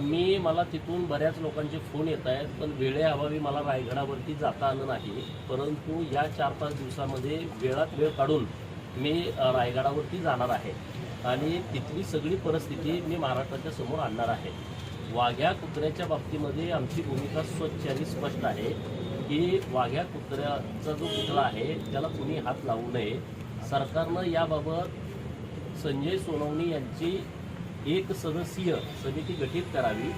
मी मला तिथून बऱ्याच लोकांचे फोन येत आहेत पण वेळेअभावी मला रायगडावरती जाता आलं नाही. परंतु या चार पाच दिवसामध्ये वेळात वेळ काढून मी रायगडावरती जाणार आहे. आणि तिथली सगळी परिस्थिती मी महाराष्ट्राच्या समोर आणणार आहे. वाघ्या कुत्र्याच्या बाबतीमध्ये आमची भूमिका स्वच्छ आणि स्पष्ट आहे की वाघ्या कुत्र्याचा जो पुतळा आहे त्याला कुणी हात लावू नये. सरकारनं याबाबत संजय सोनवणी यांची एक सदस्यीय समिती गठीत करावी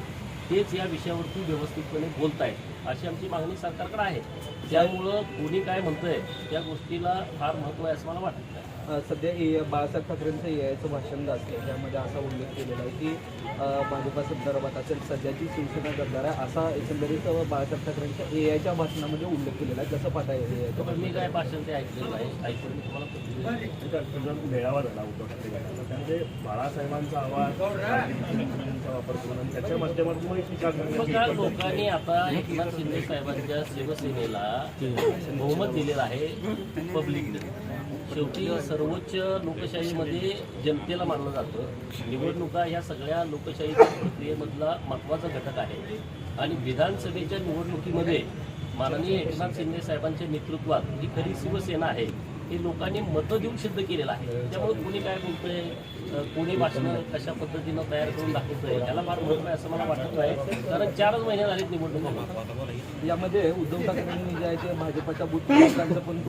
तेच या विषयावरती व्यवस्थितपणे बोलतायत अशी आमची मागणी सरकारकडे आहे. त्यामुळं कोणी काय म्हणतंय त्या गोष्टीला फार महत्त्व आहे असं मला वाटत नाही सध्या ए बाळासाहेब ठाकरेंचं ए आयचं भाषण गाजलं त्यामध्ये असा उल्लेख केलेला आहे की भाजपा संदर्भात असेल सध्याची शिवसेना गद्दार आहे असा एकंदरीत बाळासाहेब ठाकरेंच्या ए आयच्या भाषणामध्ये उल्लेख केलेला आहे. कसं पाहता येईल मी काय भाषण ते ऐकलेलं नाही ऐकून मी तुम्हाला. मेळावा झाला उद्धव ठाकरे गटाचा त्यामध्ये बाळासाहेबांचा आवाज गांधीजींचा वापर करून आणि त्याच्या माध्यमातून लोकांनी आता एकनाथ शिंदे साहेबांच्या शिवसेनेला बहुमत दिलेलं आहे पब्लिकने शेवटी सर्वोच्च लोकशाहीमध्ये जनतेला मानलं जातं. निवडणुका ह्या सगळ्या लोकशाहीच्या प्रक्रियेमधला महत्त्वाचा घटक आहे. आणि विधानसभेच्या निवडणुकीमध्ये माननीय एकनाथ शिंदे साहेबांच्या नेतृत्वात जी खरी शिवसेना आहे हे लोकांनी मतं देऊन सिद्ध केलेलं आहे. त्यामुळे कोणी काय बोलतंय कोणी भाषणं कशा पद्धतीनं तयार करून दाखवतंय त्याला फार महत्त्व आहे असं मला वाटत नाही. कारण चारच महिने झालेत निवडणुका यामध्ये उद्धव ठाकरेंनी जे आहे ते भाजपाच्या बुद्ध पण